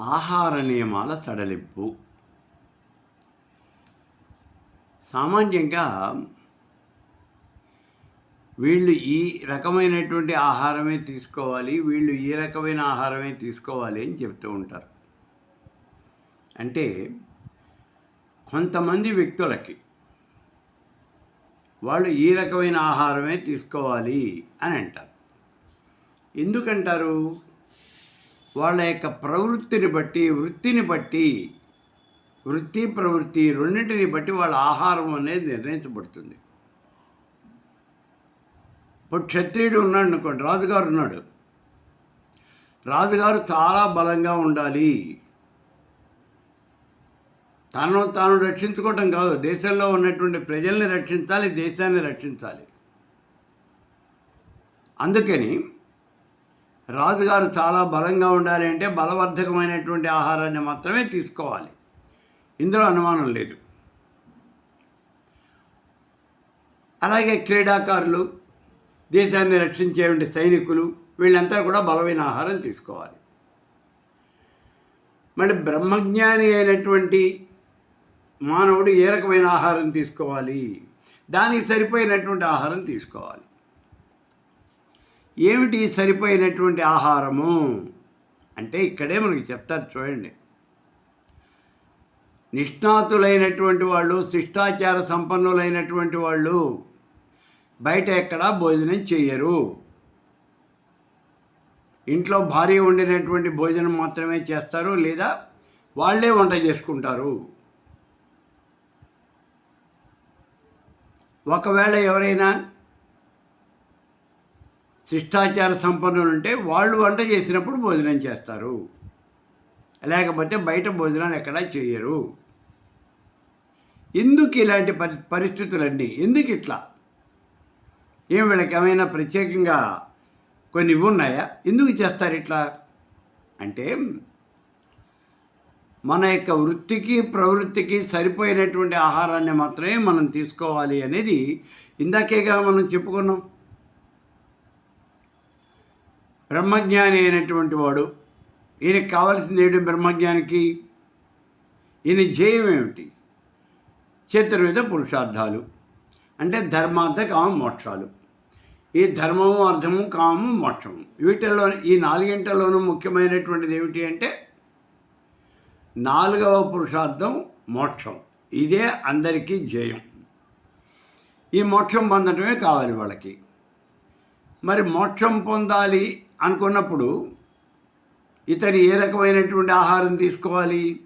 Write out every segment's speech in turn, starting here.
ఆహార నియమాల సడలింపు. సామాన్యంగా వీళ్ళు ఈ రకమైనటువంటి ఆహారమే తీసుకోవాలి వీళ్ళు ఈ రకమైన ఆహారమే తీసుకోవాలి అని చెప్తూ ఉంటారు. అంటే కొంతమంది వ్యక్తులకి వాళ్ళు ఈ రకమైన ఆహారమే తీసుకోవాలి అని అంటారు. ఎందుకంటారు? వాళ్ళ యొక్క ప్రవృత్తిని బట్టి వృత్తిని బట్టి వృత్తి ప్రవృత్తి రెండింటిని బట్టి వాళ్ళ ఆహారం అనేది నిర్ణయించబడుతుంది. ఇప్పుడు క్షత్రియుడు ఉన్నాడు అనుకోండి రాజుగారు ఉన్నాడు. రాజుగారు చాలా బలంగా ఉండాలి. తను తాను రక్షించుకోవటం కాదు దేశంలో ఉన్నటువంటి ప్రజల్ని రక్షించాలి దేశాన్ని రక్షించాలి. అందుకని రాజుగారు చాలా బలంగా ఉండాలి అంటే బలవర్ధకమైనటువంటి ఆహారాన్ని మాత్రమే తీసుకోవాలి. ఇందులో అనుమానం లేదు. అలాగే క్రీడాకారులు దేశాన్ని రక్షించేటువంటి సైనికులు వీళ్ళంతా కూడా బలమైన ఆహారం తీసుకోవాలి. మళ్ళీ బ్రహ్మజ్ఞాని అయినటువంటి మానవుడు ఏ రకమైన ఆహారం తీసుకోవాలి? దానికి సరిపోయినటువంటి ఆహారం తీసుకోవాలి. ఏమిటి సరిపోయినటువంటి ఆహారము? అంటే ఇక్కడే మనకి చెప్తారు చూడండి. నిష్ణాతులైనటువంటి వాళ్ళు శిష్టాచార సంపన్నులైనటువంటి వాళ్ళు బయట ఎక్కడా భోజనం చేయరు ఇంట్లో భారీ వండినటువంటి భోజనం మాత్రమే చేస్తారు లేదా వాళ్ళే వంట చేసుకుంటారు. ఒకవేళ ఎవరైనా శిష్టాచార సంపన్నులు ఉంటే వాళ్ళు వంట చేసినప్పుడు భోజనం చేస్తారు. లేకపోతే బయట భోజనాలు ఎక్కడా చేయరు. ఎందుకు ఇలాంటి పరి పరిస్థితులన్నీ? ఎందుకు ఇట్లా? ఏం వీళ్ళకి ఏమైనా ప్రత్యేకంగా కొన్ని ఉన్నాయా ఎందుకు చేస్తారు ఇట్లా? అంటే మన యొక్క వృత్తికి ప్రవృత్తికి సరిపోయినటువంటి ఆహారాన్ని మాత్రమే మనం తీసుకోవాలి అనేది ఇందాకేగా మనం చెప్పుకున్నాం. బ్రహ్మజ్ఞాని అయినటువంటి వాడు ఈయనకి కావాల్సింది ఏమిటి బ్రహ్మజ్ఞానికి? ఈయన ధ్యేయం ఏమిటి? చతుర్విధ పురుషార్థాలు అంటే ధర్మార్థ కామ మోక్షాలు. ఈ ధర్మము అర్థము కామము మోక్షము. వీటిల్లో ఈ నాలుగింటిలోనూ ముఖ్యమైనటువంటిది ఏమిటి అంటే నాలుగవ పురుషార్థం మోక్షం. ఇదే అందరికీ ధ్యేయం ఈ మోక్షం పొందడమే కావాలి వాళ్ళకి. మరి మోక్షం పొందాలి అనుకున్నప్పుడు ఇతను ఏ రకమైనటువంటి ఆహారం తీసుకోవాలి?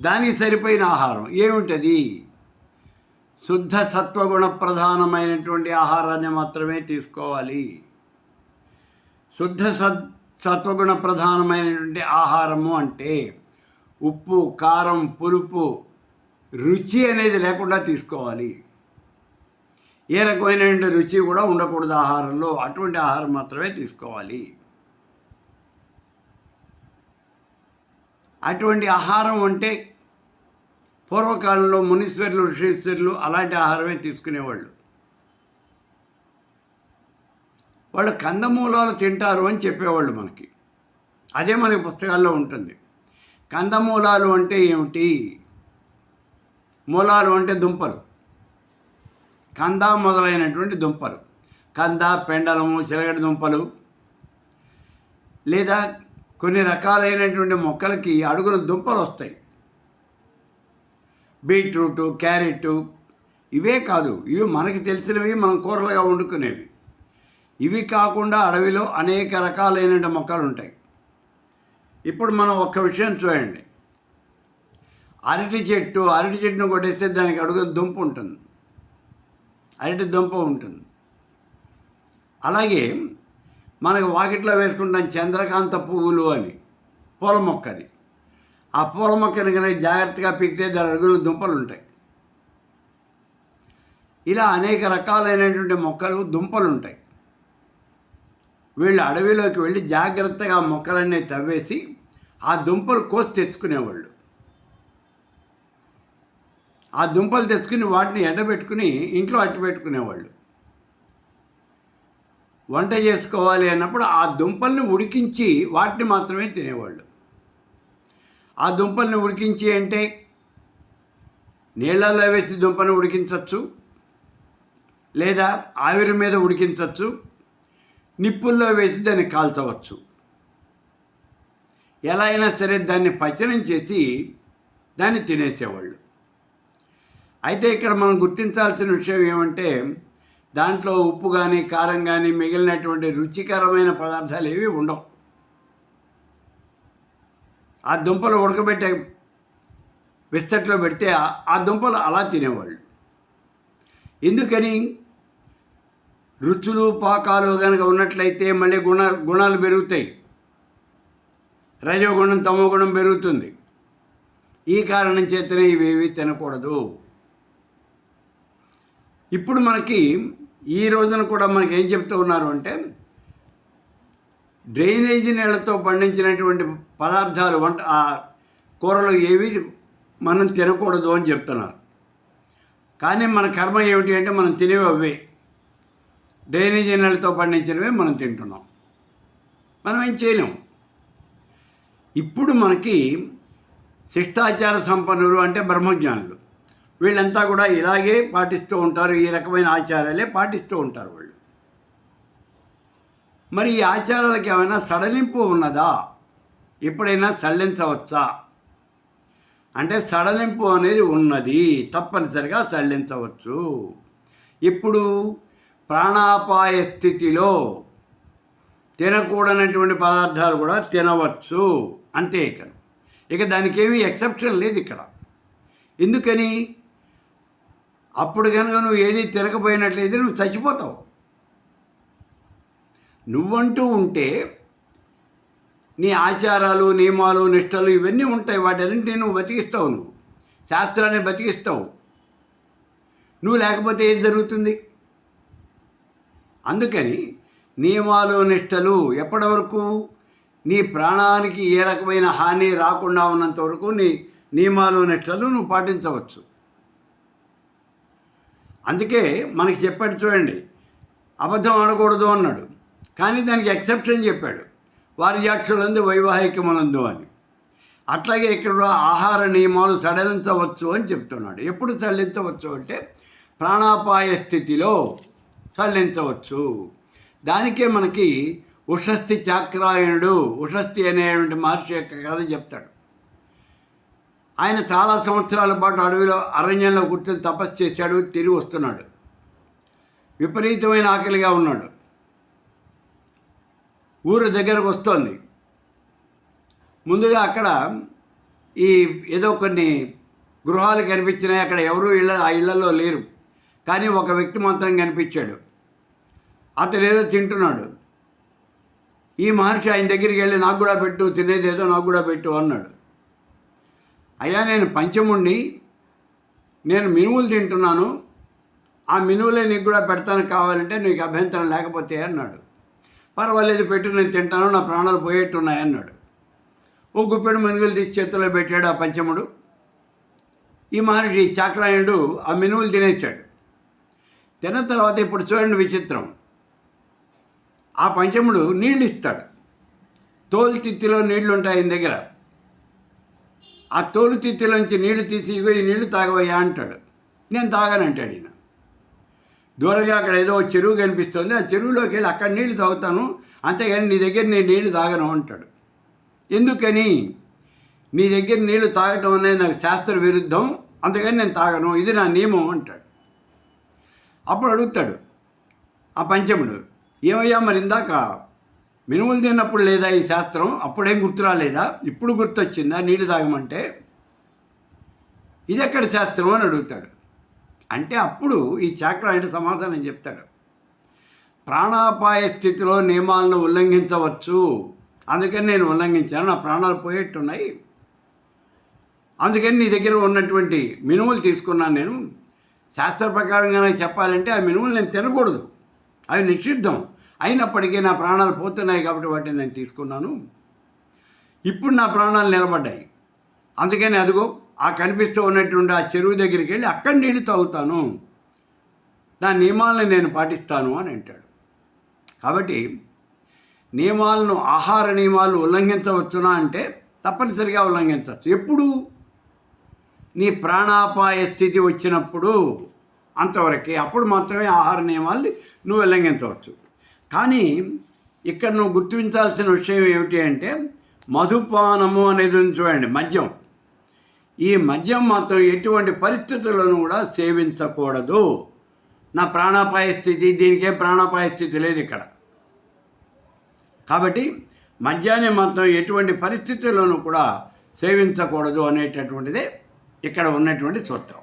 దానికి సరిపోయిన ఆహారం ఏమిటది? శుద్ధ సత్వగుణ ప్రధానమైనటువంటి ఆహారాన్ని మాత్రమే తీసుకోవాలి. శుద్ధ సత్ సత్వగుణ ప్రధానమైనటువంటి ఆహారము అంటే ఉప్పు కారం పులుపు రుచి అనేది లేకుండా తీసుకోవాలి. ఏ రకమైన రుచి కూడా ఉండకూడదు ఆహారంలో. అటువంటి ఆహారం మాత్రమే తీసుకోవాలి. అటువంటి ఆహారం అంటే పూర్వకాలంలో మునీశ్వర్లు ఋషీశ్వరులు అలాంటి ఆహారమే తీసుకునేవాళ్ళు. వాళ్ళు కందమూలాలు తింటారు అని చెప్పేవాళ్ళు మనకి. అదే మనకి పుస్తకాల్లో ఉంటుంది. కందమూలాలు అంటే ఏమిటి? మూలాలు అంటే దుంపలు. కంద మొదలైనటువంటి దుంపలు. కంద పెండలము చిలగడ దుంపలు. లేదా కొన్ని రకాలైనటువంటి మొక్కలకి అడుగున దుంపలు వస్తాయి. బీట్రూటు క్యారెట్ ఇవే కాదు ఇవి మనకి తెలిసినవి మనం కూరలుగా వండుకునేవి. ఇవి కాకుండా అడవిలో అనేక రకాలైన మొక్కలు ఉంటాయి. ఇప్పుడు మనం ఒక్క విషయం చూడండి. అరటి చెట్టు అరటి చెట్టును కొట్టేస్తే దానికి అడుగున దుంప ఉంటుంది. అరటి దుంప ఉంటుంది. అలాగే మనకు వాకిట్లో వేసుకుంటాం చంద్రకాంత పువ్వులు అని పూల మొక్క అది. ఆ పూల మొక్కని కనుక జాగ్రత్తగా పీకితే దాని అడుగులు దుంపలు ఉంటాయి. ఇలా అనేక రకాలైనటువంటి మొక్కలు దుంపలు ఉంటాయి. వీళ్ళు అడవిలోకి వెళ్ళి జాగ్రత్తగా ఆ మొక్కలన్నీ తవ్వేసి ఆ దుంపలు కోసి తెచ్చుకునేవాళ్ళు. ఆ దుంపలు తెచ్చుకుని వాటిని ఎండబెట్టుకుని ఇంట్లో అట్టి పెట్టుకునేవాళ్ళు వంట చేసుకోవాలి అన్నప్పుడు ఆ దుంపల్ని ఉడికించి వాటిని మాత్రమే తినేవాళ్ళు. ఆ దుంపల్ని ఉడికించి అంటే నీళ్ళల్లో వేసి దుంపను ఉడికించవచ్చు లేదా ఆవిరి మీద ఉడికించవచ్చు నిప్పుల్లో వేసి దాన్ని కాల్చవచ్చు. ఎలా అయినా సరే దాన్ని పచనం చేసి దాన్ని తినేసేవాళ్ళు. అయితే ఇక్కడ మనం గుర్తించాల్సిన విషయం ఏమంటే దాంట్లో ఉప్పు కానీ కారం కానీ మిగిలినటువంటి రుచికరమైన పదార్థాలు ఏవి ఉండవు. ఆ దుంపలు ఉడకబెట్టే విస్తట్లో పెడితే ఆ- దుంపలు అలా తినేవాళ్ళు. ఎందుకని? రుచులు పాకాలు కనుక ఉన్నట్లయితే మళ్ళీ గుణ గుణాలు పెరుగుతాయి. రజోగుణం తమోగుణం పెరుగుతుంది. ఈ కారణం చేతనే ఇవేవి తినకూడదు. ఇప్పుడు మనకి ఈ రోజున కూడా మనకి ఏం చెప్తూ ఉన్నారు అంటే డ్రైనేజీ నీళ్ళతో పండించినటువంటి పదార్థాలు వంట ఆ కూరలు ఏవి మనం తినకూడదు అని చెప్తున్నారు. కానీ మన కర్మ ఏమిటి అంటే మనం తినేవి అవే. డ్రైనేజీ నీళ్ళతో పండించినవే మనం తింటున్నాం. మనం ఏం చేయలేం. ఇప్పుడు మనకి శిష్టాచార సంపన్నులు అంటే బ్రహ్మజ్ఞానులు. వీళ్ళంతా కూడా ఇలాగే పాటిస్తూ ఉంటారు ఈ రకమైన ఆచారాలే పాటిస్తూ ఉంటారు వాళ్ళు. మరి ఈ ఆచారాలకు ఏమైనా సడలింపు ఉన్నదా? ఎప్పుడైనా సడలించవచ్చా? అంటే సడలింపు అనేది ఉన్నది తప్పనిసరిగా సడలించవచ్చు. ఇప్పుడు ప్రాణాపాయ స్థితిలో తినకూడనటువంటి పదార్థాలు కూడా తినవచ్చు అంతే ఇక. ఇక దానికేమీ ఎక్సెప్షన్ లేదు ఇక్కడ. ఎందుకని? అప్పుడు కనుక నువ్వు ఏది తిరగబోయినట్లయితే నువ్వు చచ్చిపోతావు. నువ్వంటూ ఉంటే నీ ఆచారాలు నియమాలు నిష్టలు ఇవన్నీ ఉంటాయి. వాటన్నింటినీ నువ్వు బతికిస్తావు నువ్వు. శాస్త్రాన్ని బతికిస్తావు. నువ్వు లేకపోతే ఏం జరుగుతుంది? అందుకని నియమాలు నిష్టలు ఎప్పటి వరకు? నీ ప్రాణానికి ఏ రకమైన హాని రాకుండా ఉన్నంత వరకు నీ నియమాలు నిష్టలు నువ్వు పాటించవచ్చు. అందుకే మనకి చెప్పాడు చూడండి అబద్ధం ఆడకూడదు అన్నాడు. కానీ దానికి ఎక్సెప్షన్ చెప్పాడు. వారి జాక్షులందు వైవాహికమనందు అని. అట్లాగే ఇక్కడ ఆహార నియమాలు సడలించవచ్చు అని చెప్తున్నాడు. ఎప్పుడు సడలించవచ్చు అంటే ప్రాణాపాయ స్థితిలో సడలించవచ్చు. దానికే మనకి ఉషస్థి చాక్రాయణుడు ఉషస్థి అనేటువంటి మహర్షి యొక్క కథ చెప్తాడు. ఆయన చాలా సంవత్సరాల పాటు అడవిలో అరణ్యంలో కూర్చొని తపస్సు చేశాడు తిరిగి వస్తున్నాడు. విపరీతమైన ఆకలిగా ఉన్నాడు. ఊరు దగ్గరకు వస్తోంది. ముందుగా అక్కడ ఈ ఏదో కొన్ని గృహాలు కనిపించినాయి. అక్కడ ఎవరూ ఇళ్ళ ఆ ఇళ్ళలో లేరు. కానీ ఒక వ్యక్తి మాత్రం కనిపించాడు. అతను ఏదో తింటున్నాడు. ఈ మహర్షి ఆయన దగ్గరికి వెళ్ళి నాకు కూడా పెట్టు తినేది ఏదో నాకు కూడా పెట్టు అన్నాడు. అయ్యా నేను పంచముండి నేను మినువులు తింటున్నాను ఆ మినువులే నీకు కూడా పెడతాను కావాలంటే నీకు అభ్యంతరం లేకపోతే అన్నాడు. పర్వాలేదు పెట్టు నేను తింటాను నా ప్రాణాలు పోయేట్టున్నాయి అన్నాడు. ఓ గుప్పెడు మినుగులు తీసి చేతిలో పెట్టాడు ఆ పంచముడు. ఈ మహర్షి చాక్రాయుడు ఆ మినువులు తినేశాడు. తిన్న తర్వాత ఇప్పుడు చూడండి విచిత్రం. ఆ పంచముడు నీళ్ళు ఇస్తాడు. తోలు తిత్తిలో నీళ్ళు ఉంటాయి ఆయన దగ్గర. ఆ తోలు తిత్తిలోంచి నీళ్ళు తీసి ఇగో ఈ నీళ్ళు తాగవయ్యా అంటాడు. నేను తాగానంటాడు ఈయన. దూరంగా అక్కడ ఏదో ఒక చెరువు కనిపిస్తుంది. ఆ చెరువులోకి వెళ్ళి అక్కడ నీళ్ళు తాగుతాను అంతేగాని నీ దగ్గర నేను నీళ్ళు తాగను అంటాడు. ఎందుకని? నీ దగ్గర నీళ్ళు తాగటం అనేది నాకు శాస్త్ర విరుద్ధం అందుకని నేను తాగను ఇది నా నియమం అంటాడు. అప్పుడు అడుగుతాడు ఆ పంచముడు ఏమయ్యా మరి ఇందాక మినుములు తిన్నప్పుడు లేదా ఈ శాస్త్రం? అప్పుడేం గుర్తు రాలేదా ఇప్పుడు గుర్తొచ్చిందా? నీళ్ళు తాగమంటే? ఇది ఎక్కడ శాస్త్రం అని అడుగుతాడు. అంటే అప్పుడు ఈ చాక్ర ఆయన సమాధానం చెప్తాడు. ప్రాణాపాయ స్థితిలో నియమాలను ఉల్లంఘించవచ్చు. అందుకని నేను ఉల్లంఘించాను. నా ప్రాణాలు పోయేట్టున్నాయి. అందుకని నీ దగ్గర ఉన్నటువంటి మినుములు తీసుకున్నాను నేను. శాస్త్ర ప్రకారంగానే చెప్పాలంటే ఆ మినుములు నేను తినకూడదు. అవి నిషిద్ధం. అయినప్పటికీ నా ప్రాణాలు పోతున్నాయి కాబట్టి వాటిని నేను తీసుకున్నాను. ఇప్పుడు నా ప్రాణాలు నిలబడ్డాయి. అందుకని అదిగో ఆ కనిపిస్తూ ఉన్నటువంటి ఆ చెరువు దగ్గరికి వెళ్ళి అక్కడ నీళ్ళు తాగుతాను. నా నియమాలను నేను పాటిస్తాను అని అంటాడు. కాబట్టి నియమాలను ఆహార నియమాలు ఉల్లంఘించవచ్చునా అంటే తప్పనిసరిగా ఉల్లంఘించవచ్చు. ఎప్పుడు? నీ ప్రాణాపాయ స్థితి వచ్చినప్పుడు అంతవరకే. అప్పుడు మాత్రమే ఆహార నియమాల్ని నువ్వు ఉల్లంఘించవచ్చు. కానీ ఇక్కడ నువ్వు గుర్తించాల్సిన విషయం ఏమిటి అంటే మధుపానము అనేది చూడండి మద్యం. ఈ మద్యం మాత్రం ఎటువంటి పరిస్థితులను కూడా సేవించకూడదు. నా ప్రాణాపాయ స్థితి దీనికేం ప్రాణాపాయ స్థితి లేదు ఇక్కడ. కాబట్టి మద్యాన్ని మాత్రం ఎటువంటి పరిస్థితుల్లోనూ కూడా సేవించకూడదు అనేటటువంటిదే ఇక్కడ ఉన్నటువంటి సూత్రం.